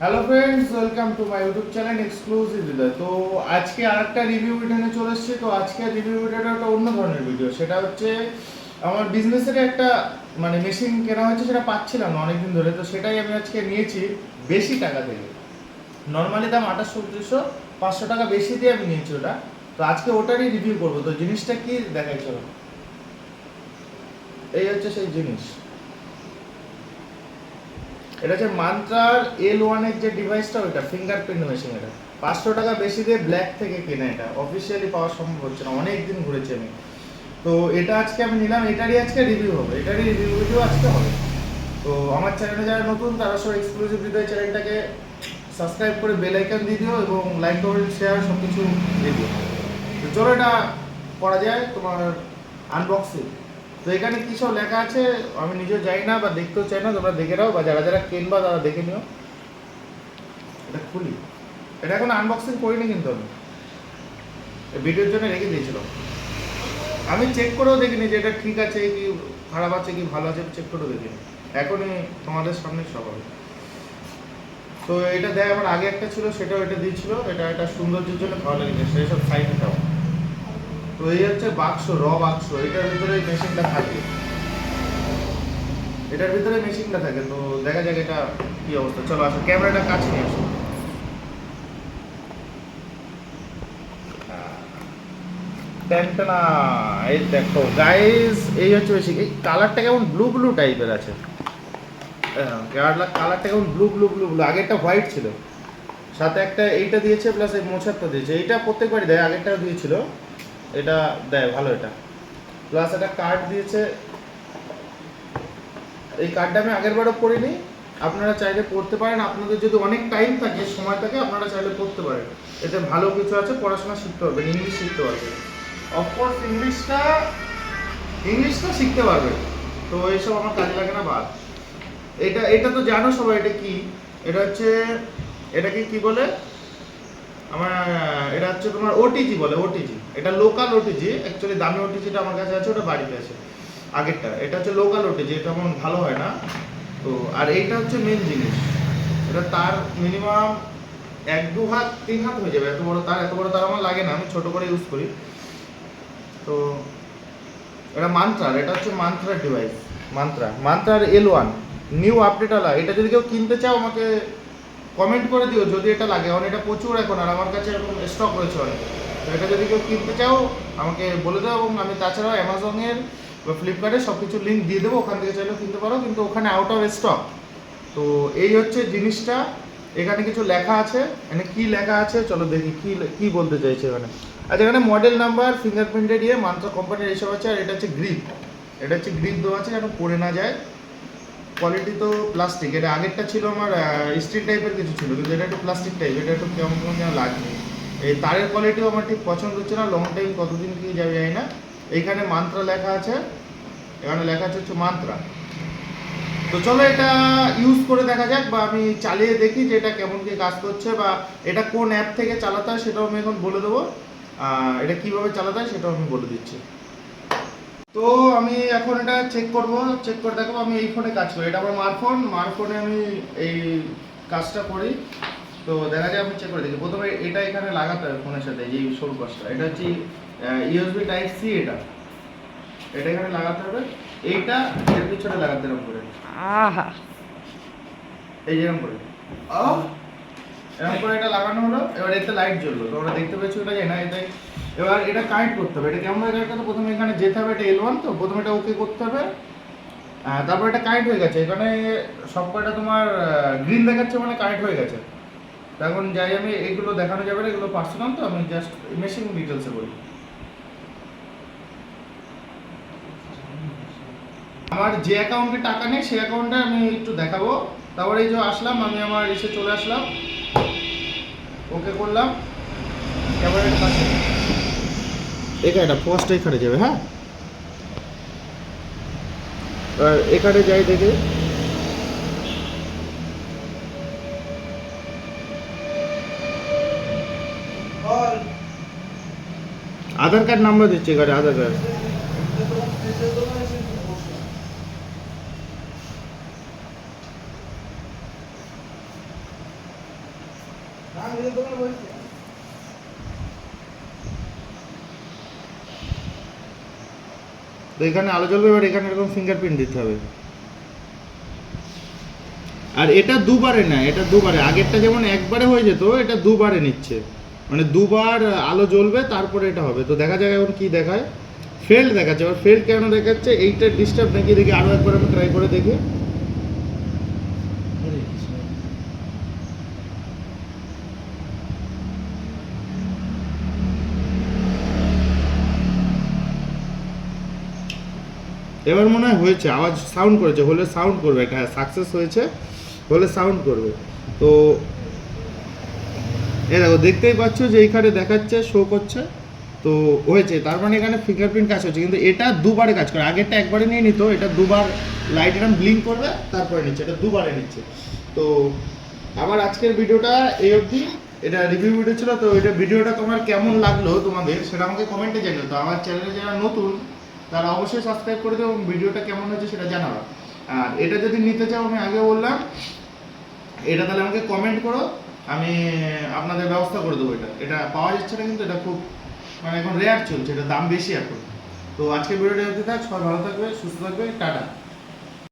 Hello friends welcome to my YouTube channel exclusive Hriday তো আজকে আরেকটা রিভিউ ভিডিও চলে এসেছি। তো আজকে রিভিউ ভিডিওটা একটা অন্য ধরনের ভিডিও সেটা হচ্ছে, আমার বিজনেসের একটা মানে মেশিন কেনা হয়েছে, সেটা পাচ্ছিলাম না অনেকদিন ধরে। তো সেটাই আমি আজকে নিয়েছি বেশি টাকা থেকে নর্মালি দাম আঠাশশো উনত্রিশশো পাঁচশো টাকা বেশি দিয়ে আমি নিয়েছি ওটা। তো আজকে ওটারই রিভিউ করব। তো জিনিসটা কি? দেখাই, চলো। এই হচ্ছে সেই জিনিস। এটা হচ্ছে মান্ত্রার এল ওয়ানের যে ডিভাইসটা ওইটা ফিঙ্গারপ্রিন্ট মেশিন এটা। পাঁচশো টাকা বেশি দিয়ে ব্ল্যাক থেকে কেনা এটা। অফিসিয়ালি পাওয়া সম্ভব হচ্ছে না অনেক দিন ঘুরেছি আমি। তো এটা আজকে আমি নিলাম, এটারই আজকে রিভিউ হবে। এটারই রিভিউ ভিডিও আজকে হবে। তো আমার চ্যানেলে যারা নতুন, তারা সব এক্সক্লুসিভ ভিডিও চ্যানেলটাকে সাবস্ক্রাইব করে বেল আইকন দিয়ে দিও এবং লাইক কমেন্ট শেয়ার সব কিছু দিয়ে দিও। তো চলো এটা করা যায় তোমার আনবক্সিং তো এখানে কী সব লেখা আছে? আমি নিজেও জানি না বা দেখতেও চাই না, তোমরা দেখে নাও বা যারা যারা কিনবা তারা দেখে নিও। এটা খুলি। এটা এখন আনবক্সিং করিনি কিন্তু আমি। ভিডিওর জন্য রেখে দিয়েছিলাম। আমি চেক করেও দেখিনি যে এটা ঠিক আছে কি খারাপ আছে কি ভালো আছে চেক করেও দেখিনি। এখনই তোমাদের সামনে সব হবে। তো এটা দেয় আমার আগে একটা ছিল, সেটাও এটা দিয়েছিল। এটা এটা সৌন্দর্যের জন্য ভালো লেগেছে সেই সব সাইডটাও এই হচ্ছে বাক্স, র বাক্স। এটার ভিতরে মেশিনটা থাকে। এটার ভিতরে মেশিনটা থাকে, তো দেখা যাক এটা কি অবস্থা। চলো আসো, ক্যামেরাটা কাছে নিয়ে আসো। ট্যান্টানা এই দেখো এই হচ্ছে বেশি কালারটা কেমন ব্লু ব্লু টাইপের আছে। কালারটা কেমন blue blue blue blue white ছিল। সাথে একটা এইটা দিয়েছে প্লাস এই মোছারটা দিয়েছে। এইটা প্রত্যেকবারই দেয়, আগেরটাও দিয়েছিল। এটা দেয়, ভালো এটা। প্লাস একটা কার্ড দিয়েছে। এই কার্ডটা আমি আগের বারও পড়িনি। আপনারা চাইলে পড়তে পারেন। আপনাদের যদি অনেক টাইম থাকে, সময় থাকে, আপনারা চাইলে পড়তে পারেন। এতে ভালো কিছু আছে, পড়াশোনা শিখতে পারবেন ইংলিশ শিখতে পারবেন। অফকোর্স ইংলিশটা ইংলিশটা শিখতে পারবেন। তো এইসব আমার কাজে লাগে না বাদ। এটা এটা তো জানো সবাই, এটা কি? এটা হচ্ছে, এটাকে কি বলে? আমার, এটা হচ্ছে তোমার ওটিজি বলে ওটিজি এটা লোকাল ওটিজি অ্যাকচুয়ালি দামি ওটিজিটা আমার কাছে আছে, ওটা বাড়িতে আছে। আগেরটা, এটা হচ্ছে লোকাল ওটিজি এটা তেমন ভালো হয় না। তো, আর এইটা হচ্ছে মেন জিনিস। এটা তার মিনিমাম এক দু হাত, তিন হাত হয়ে যাবে। এত বড় তার, এত বড় তার আমার লাগে না, আমি ছোট করে ইউজ করি। তো, এটা মান্ত্রার এটা হচ্ছে মান্ত্রার ডিভাইস মান্ত্রা মান্ত্রার এল ওয়ান নিউ আপডেট আলা। এটা যদি কেউ কিনতে চাও, আমাকে কমেন্ট করে দিও, যদি এটা লাগে। কারণ এটা প্রচুর এখন, আর আমার কাছে এরকম স্টক রয়েছে অনেক। এটা যদি কেউ কিনতে চাও, আমাকে বলে দাও এবং আমি তাছাড়াও অ্যামাজনের বা ফ্লিপকার্টে সব কিছু লিঙ্ক দিয়ে দেবো। ওখান থেকে চাইলেও কিনতে পারো, কিন্তু ওখানে আউট অফ স্টক তো এই হচ্ছে জিনিসটা। এখানে কিছু লেখা আছে। মানে কি লেখা আছে? চলো দেখি কি কি বলতে চাইছে এখানে। আচ্ছা এখানে মডেল নাম্বার ফিঙ্গারপ্রিন্টেড ইয়ে মান্ত্রা কোম্পানির এইসব আছে, আর এটা হচ্ছে গ্রিপ এটা হচ্ছে গ্রিপ দেওয়া আছে, যেন পড়ে না যায়। কোয়ালিটি তো প্লাস্টিক এটা আগেরটা ছিল আমার স্টিল টাইপের কিছু ছিল, কিন্তু এটা একটু প্লাস্টিক টাইপ এটা একটু কেমন কেমন যেন লাগছে। এই তারের কোয়ালিটিও আমার ঠিক পছন্দ হচ্ছে না লং টাইম কতদিন কি যাবে জানি না। এইখানে মান্ত্রা লেখা আছে, এখানে লেখা আছে হচ্ছে মান্ত্রা তো চলো এটা ইউজ করে দেখা যাক বা আমি চালিয়ে দেখি যে এটা কেমন কি কাজ করছে বা এটা কোন অ্যাপ থেকে চালাতে হয় সেটাও আমি এখন বলে দেবো। এটা কীভাবে চালাতে হয় সেটাও আমি বলে দিচ্ছি। তো আমি এখন এটা চেক করব চেক করে দেখো আমি এই ফোনে কাজ করি। এটা আমার মার ফোন মার ফোনে আমি এই কাজটা করি। তো দেখা যায় আমি চেক করে দেখি। প্রথমে এটা এখানে লাগাতে হবে ফোনের সাথে এই সরু পাশটা। এটা হচ্ছে ইউএসবি টাইপ সি এটা। এটা এখানে লাগাতে হবে। এইটা এর পিছনে লাগাতে এরকম করে। আহা। এই যেরকম করে! এরকম করে এটা লাগানো হলো এবার এতে লাইট জ্বললো। তোমরা দেখতে পেয়েছ এটা না এটাই। এবার এটা কানেক্ট করতে হবে। এটা কেমন হয়ে করতে প্রথমে এখানে যেতে হবে এটা এল ওয়ান তো। প্রথমে এটা ওকে করতে হবে। তারপর এটা কানেক্ট হয়ে গেছে। এখানে সব কয়টা তোমার গ্রিন দেখাচ্ছে মানে কানেক্ট হয়ে গেছে। এখন যাই আমি, এগুলো দেখানো যাবে না, এগুলো পার্সোনাল তো, আমি জাস্ট মেশিন ডিটেলসে বলি। আমার যে অ্যাকাউন্টে টাকা নেই, সেই অ্যাকাউন্টে আমি একটু দেখাবো। তারপরে এই যে আসলাম, আমি আমার এসে চলে আসলাম। ওকে করলাম। এটা কাছে। এখানে এটা ফার্স্ট এখানে যাবে হ্যাঁ? এখানে যাই দেখে। আধার কার্ড নাম্বার দিচ্ছে এখানে আধার কার্ড। এখানে আলো জ্বলবে, এবার এখানে এরকম ফিঙ্গারপ্রিন্ট দিতে হবে। আর এটা দুবারে না, এটা দুবারে। আগেরটা যেমন একবারে হয়ে যেত, এটা দুবারে নিচ্ছে। মানে দুবার আলো জ্বলবে তারপরে এটা হবে। তো দেখা যাক এখন কি দেখায়। ফেল্ড দেখাচ্ছে। এবার ফেল কেন দেখাচ্ছে এইটা ডিস্টার্ব নাকি দেখি আরও একবার আমি ট্রাই করে দেখি। এবার মনে হয় হয়েছে আওয়াজ সাউন্ড করেছে হলে সাউন্ড করবে এটা সাকসেস হয়েছে হলে সাউন্ড করবে। তো এ দেখো, দেখতেই পাচ্ছ যে এইখানে দেখাচ্ছে শো করছে। তো হয়েছে, তার মানে এখানে ফিঙ্গারপ্রিন্ট কাজ হচ্ছে কিন্তু এটা দুবারে কাজ করে। আগেরটা একবারে নিয়ে নিত, এটা দুবার লাইট এরকম ব্লিঙ্ক করবে, তারপরে নিচ্ছে, এটা দুবারে নিচ্ছে। তো আমার আজকের ভিডিওটা এই অবধি। এটা রিভিউ ভিডিও ছিল, তো এটা ভিডিওটা তোমার কেমন লাগল তোমাদের, সেটা আমাকে কমেন্টে জানিও। তো আমার চ্যানেলে যারা নতুন, তারা অবশ্যই সাবস্ক্রাইব করে দেবো এবং ভিডিওটা কেমন হয়েছে সেটা জানাবা আর এটা যদি নিতে চাও, আমি আগে বললাম, এটা তাহলে আমাকে কমেন্ট করো। আমি, আপনাদের ব্যবস্থা করে দেবো এটা। এটা পাওয়া যাচ্ছে না কিন্তু এটা খুব মানে এখন রেয়ার চলছে এটা দাম বেশি এখন। তো আজকে ভিডিওটা থাক, সবাই ভালো থাকবে সুস্থ থাকবে টাটা।